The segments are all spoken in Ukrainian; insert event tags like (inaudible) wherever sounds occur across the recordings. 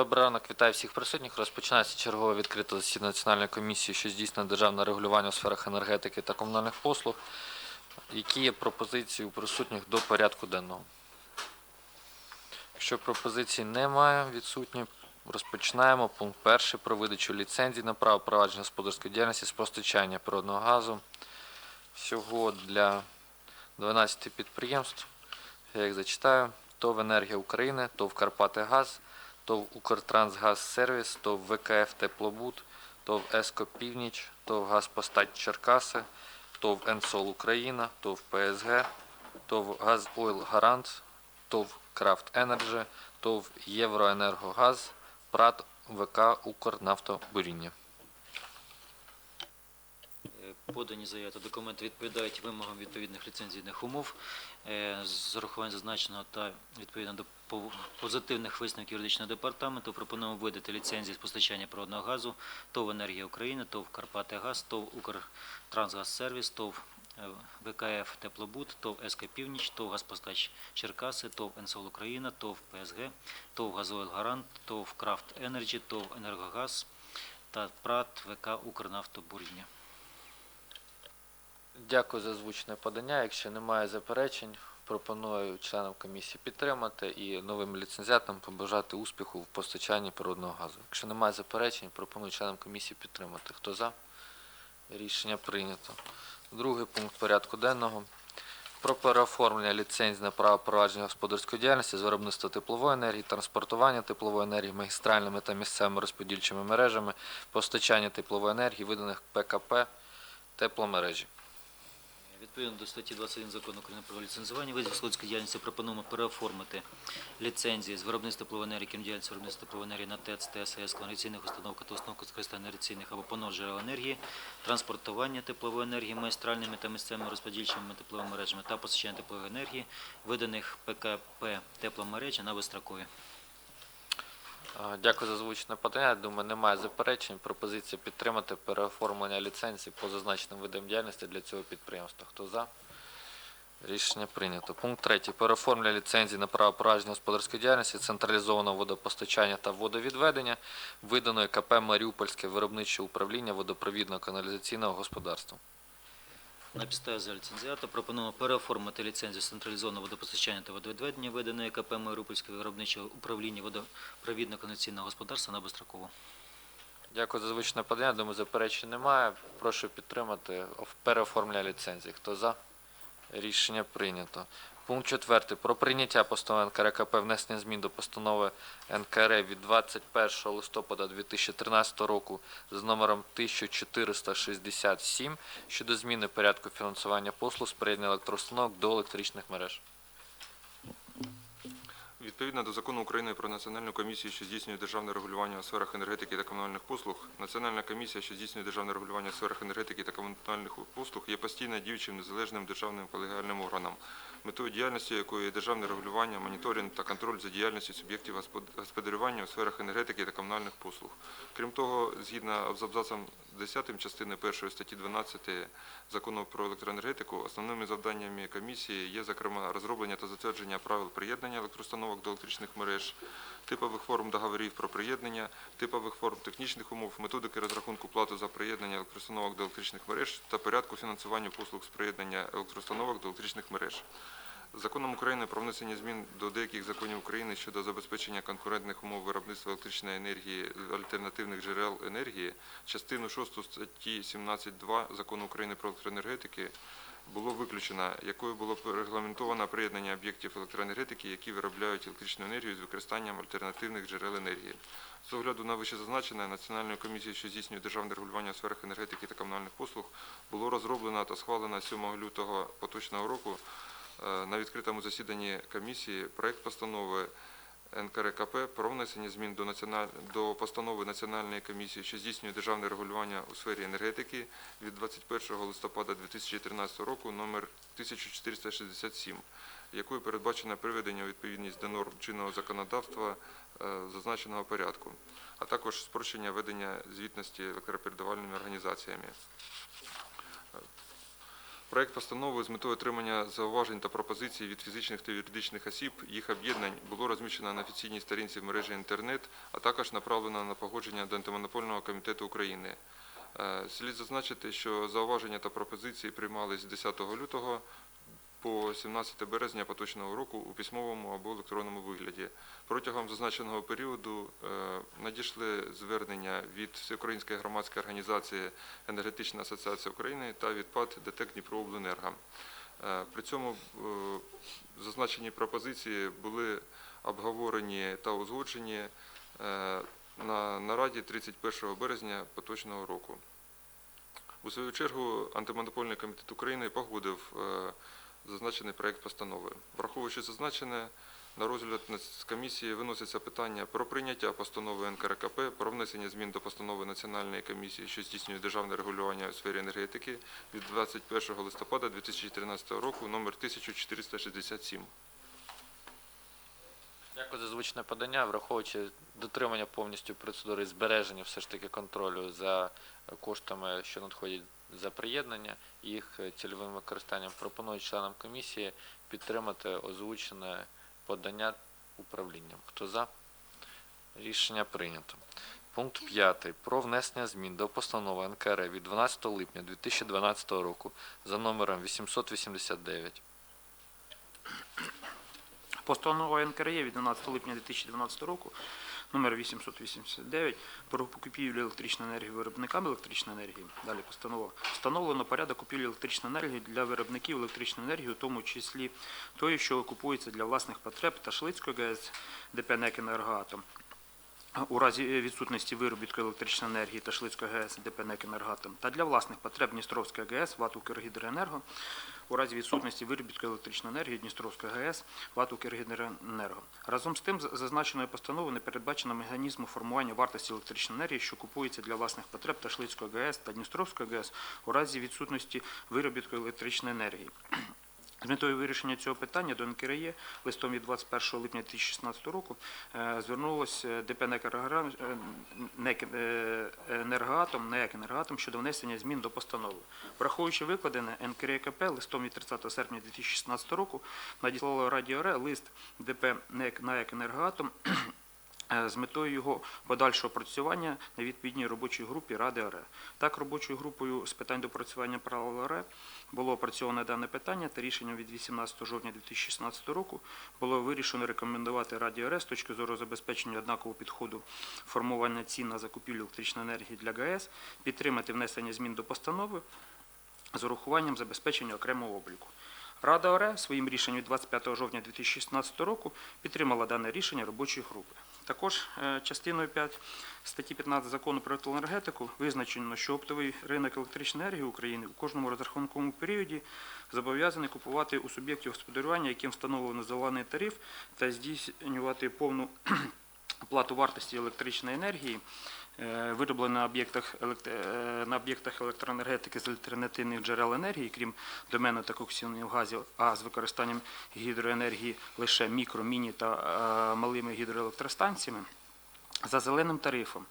Добрий ранок, вітаю всіх присутніх. Розпочинається чергове відкрите засідання Національної комісії, що здійснює державне регулювання у сферах енергетики та комунальних послуг. Які є пропозиції у присутніх до порядку денного? Якщо пропозицій немає, відсутні, розпочинаємо. Пункт перший про видачу ліцензій на право провадження господарської діяльності з постачання природного газу. Всього для 12 підприємств. Я їх зачитаю. ТОВ «Енергія України», ТОВ «Карпати Газ», ТОВ «Укртрансгазсервіс», ТОВ ВКФ «Теплобуд», ТОВ «Еско Північ», ТОВ «Газпостать Черкаси», ТОВ «Енсол Україна», ТОВ «ПСГ», ТОВ «Газойл Гарант», ТОВ «Крафт Енерджі», ТОВ «Євроенергогаз», ПРАТ ВК «Укрнафтобуріння». Е, Подані заяви та документи відповідають вимогам відповідних ліцензійних умов. Е, З урахуванням зазначеного та відповідно до позитивних висновків юридичного департаменту пропонуємо видати ліцензії з постачання природного газу ТОВ «Енергія України», ТОВ «Карпати Газ», ТОВ «Укртрансгазсервіс», ТОВ е, ВКФ «Теплобуд», ТОВ «СК Північ», ТОВ «Газпостач Черкаси», ТОВ «Енсол Україна», ТОВ «ПСГ», ТОВ «Газойл Гарант», ТОВ «Крафт Енерджі», ТОВ «Енергогаз» та ПРАТ ВК «Укрнафтобуріння». Дякую за звучне подання. Якщо немає заперечень, пропоную членам комісії підтримати і новим ліцензіатам побажати успіху в постачанні природного газу. Якщо немає заперечень, пропоную членам комісії підтримати. Хто за? Рішення прийнято. Другий пункт порядку денного. Про переоформлення ліцензій на право провадження господарської діяльності з виробництва теплової енергії, транспортування теплової енергії магістральними та місцевими розподільчими мережами, постачання теплової енергії, виданих ПКП тепломережі. Відповідно до статті 21 закону України про ліцензування видів господарської діяльності пропонуємо переоформити ліцензії з виробництва теплової енергії, крім діяльності виробництва теплової енергії на ТЕЦ, ТСС, каналізаційних установ та установ користування енергійних або понос джерел енергії, транспортування теплової енергії магістральними та місцевими розподільчими тепловими мережами та постачання теплової енергії, виданих ПКП тепломережі на вистрокові. Дякую за звучне подання. Я Думаю, немає заперечень. Пропозиція підтримати переоформлення ліцензій по зазначеним видам діяльності для цього підприємства. Хто за? Рішення прийнято. Пункт третій. Переоформлення ліцензій на право провадження господарської діяльності, централізованого водопостачання та водовідведення, виданої КП Маріупольське виробниче управління водопровідно-каналізаційного господарства. На підставі за ліцензіата пропонуємо переоформити ліцензію централізованого водопостачання та водовідведення, виданої КП Маріупольське виробниче управління водопровідно конвенційного господарства на безстроково. Дякую за звучне подання. Думаю, заперечень немає. Прошу підтримати оф- переоформлення ліцензії. Хто за? Рішення прийнято. Пункт 4. Про прийняття постанови НКРКП внесення змін до постанови НКР від 21 листопада 2013 року з номером 1467 щодо зміни порядку фінансування послуг з приєднання електроустановок до електричних мереж. Відповідно до закону України про Національну комісію, що здійснює державне регулювання у сферах енергетики та комунальних послуг, Національна комісія, що здійснює державне регулювання у сферах енергетики та комунальних послуг, є постійно діючим незалежним державним колегіальним органом, метою діяльності якої є державне регулювання, моніторинг та контроль за діяльністю суб'єктів господ- господарювання у сферах енергетики та комунальних послуг. Крім того, згідно з абзацом 10 частини 1 статті 12 закону про електроенергетику, основними завданнями комісії є, зокрема, розроблення та затвердження правил приєднання електроустановок до електричних мереж, типових форм договорів про приєднання, типових форм технічних умов, методики розрахунку плати за приєднання електроустановок до електричних мереж та порядку фінансування послуг з приєднання електроустановок до електричних мереж. Законом України про внесення змін до деяких законів України щодо забезпечення конкурентних умов виробництва електричної енергії альтернативних джерел енергії, частину 6 статті 17.2 Закону України про електроенергетики було виключено, якою було регламентовано приєднання об'єктів електроенергетики, які виробляють електричну енергію з використанням альтернативних джерел енергії. З огляду на вищезазначене, Національною комісією, що здійснює державне регулювання у сферах енергетики та комунальних послуг, було розроблено та схвалено 7 лютого поточного року на відкритому засіданні комісії проект постанови НКРКП про внесення змін до, національ... до постанови Національної комісії, що здійснює державне регулювання у сфері енергетики від 21 листопада 2013 року номер 1467, якою передбачено приведення у відповідність до норм чинного законодавства е, зазначеного порядку, а також спрощення ведення звітності електропередавальними організаціями. Проект постанови з метою отримання зауважень та пропозицій від фізичних та юридичних осіб, їх об'єднань було розміщено на офіційній сторінці в мережі інтернет, а також направлено на погодження до Антимонопольного комітету України. Е, Слід зазначити, що зауваження та пропозиції приймались 10 лютого по 17 березня поточного року у письмовому або електронному вигляді. Протягом зазначеного періоду е, надійшли звернення від Всеукраїнської громадської організації Енергетична асоціація України та від ПАД ДТЕК Дніпрообленерго. Е, При цьому е, зазначені пропозиції були обговорені та узгоджені на нараді 31 березня поточного року. У свою чергу Антимонопольний комітет України погодив зазначений проект постанови. Враховуючи зазначене, на розгляд комісії виноситься питання про прийняття постанови НКРКП про внесення змін до постанови Національної комісії, що здійснює державне регулювання у сфері енергетики від 21 листопада 2013 року номер 1467. Дякую за звучне подання, враховуючи дотримання повністю процедури збереження все ж таки контролю за коштами, що надходять за приєднання їх цільовим використанням. Пропоную членам комісії підтримати озвучене подання управлінням. Хто за? Рішення прийнято. Пункт 5. Про внесення змін до постанови НКР від 12 липня 2012 року за номером 889. Постанова НКРЄ від 12 липня 2012 року номер 889 про купівлю електричної енергії виробниками електричної енергії. Далі постанова. Встановлено порядок купівлі електричної енергії для виробників електричної енергії, у тому числі тої, що купується для власних потреб Ташлицької ГЕС ДП «НЕК «Енергоатом». У разі відсутності виробітку електричної енергії та Шлицької ГЕС ДП «НЕК «Енергоатом» та для власних потреб Дністровської ГЕС ВАТ «Укргідроенерго» у разі відсутності виробітку електричної енергії Дністровської ГЕС ВАТ «Укргідроенерго». Разом з тим, зазначеною постановою не передбачено механізму формування вартості електричної енергії, що купується для власних потреб та Шлицької ГЕС та Дністровської ГЕС у разі відсутності виробітку електричної енергії. З метою вирішення цього питання до НКРЄ листом від 21 липня 2016 року е, звернулося ДП «НЕК Енергоатом», е, «НЕК е, Енергоатом, щодо внесення змін до постанови. Враховуючи викладене, НКРЄКП листом від 30 серпня 2016 року надіслало Раді ОРЕ лист ДП «НЕК Енергоатом е, з метою його подальшого опрацювання на відповідній робочій групі Ради ОРЕ. Так, робочою групою з питань допрацювання правил ОРЕ було опрацьоване дане питання та рішенням від 18 жовтня 2016 року було вирішено рекомендувати Раді ОРЕ з точки зору забезпечення однакового підходу формування цін на закупівлю електричної енергії для ГАЕС, підтримати внесення змін до постанови з урахуванням забезпечення окремого обліку. Рада ОРЕ своїм рішенням 25 жовтня 2016 року підтримала дане рішення робочої групи. Також е, частиною 5 статті 15 закону про електроенергетику визначено, що оптовий ринок електричної енергії України у кожному розрахунковому періоді зобов'язаний купувати у суб'єктів господарювання, яким встановлено зелений тариф, та здійснювати повну (clears throat) оплату вартості електричної енергії, е, виробленої на об'єктах е, на об'єктах електроенергетики з альтернативних джерел енергії, крім домену та коксівних газів, а з використанням гідроенергії лише мікро, міні та е, малими гідроелектростанціями за зеленим тарифом.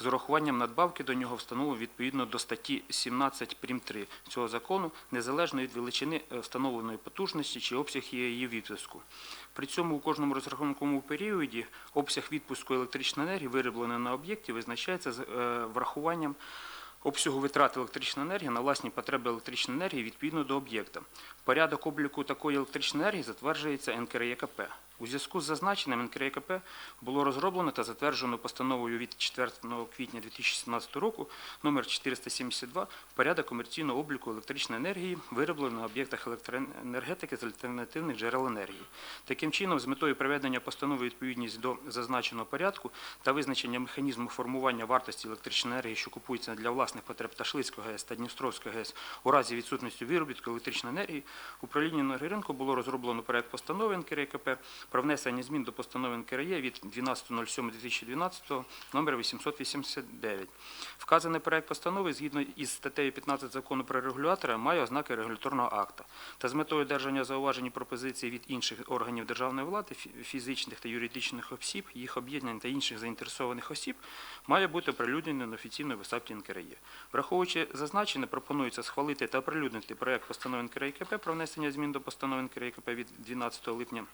З урахуванням надбавки до нього встановлено відповідно до статті 17 прим. 3 цього закону, незалежно від величини е, встановленої потужності чи обсяг її відпуску. При цьому у кожному розрахунковому періоді обсяг відпуску електричної енергії, виробленої на об'єкті, визначається з е, врахуванням обсягу витрат електричної енергії на власні потреби електричної енергії відповідно до об'єкта. Порядок обліку такої електричної енергії затверджується НКРЄКП. У зв'язку з зазначеним НКРЄКП було розроблено та затверджено постановою від 4 квітня 2017 року номер 472 порядок комерційного обліку електричної енергії, виробленої на об'єктах електроенергетики з альтернативних джерел енергії. Таким чином, з метою приведення постанови відповідність до зазначеного порядку та визначення механізму формування вартості електричної енергії, що купується для власних потреб Ташлицького ГЕС та Дністровського ГЕС у разі відсутності виробітку електричної енергії, управління енергоринку було розроблено проект постанови НКРКП про внесення змін до постанови НКРЄ від 12.07.2012 номер 889. Вказаний проект постанови згідно із статтею 15 закону про регулятора має ознаки регуляторного акта та з метою одержання зауважень і пропозицій від інших органів державної влади, фізичних та юридичних осіб, їх об'єднань та інших заінтересованих осіб має бути оприлюднений на офіційній веб-сайті НКРЄ. Враховуючи зазначене, пропонується схвалити та оприлюднити проект постанови НКРЄКП про внесення змін до постанови НКРЄКП від 12 липня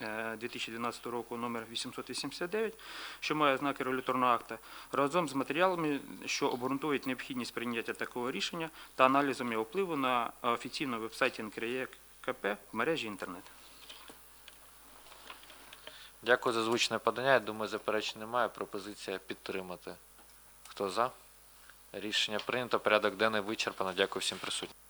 2012 року номер 889, що має знаки регуляторного акта, разом з матеріалами, що обґрунтують необхідність прийняття такого рішення та аналізом його впливу на офіційному веб-сайті НКРЄКП в мережі інтернет. Дякую за звучне подання. Я думаю, заперечень немає. Пропозиція підтримати. Хто за? Рішення прийнято. Порядок денний вичерпано. Дякую всім присутнім.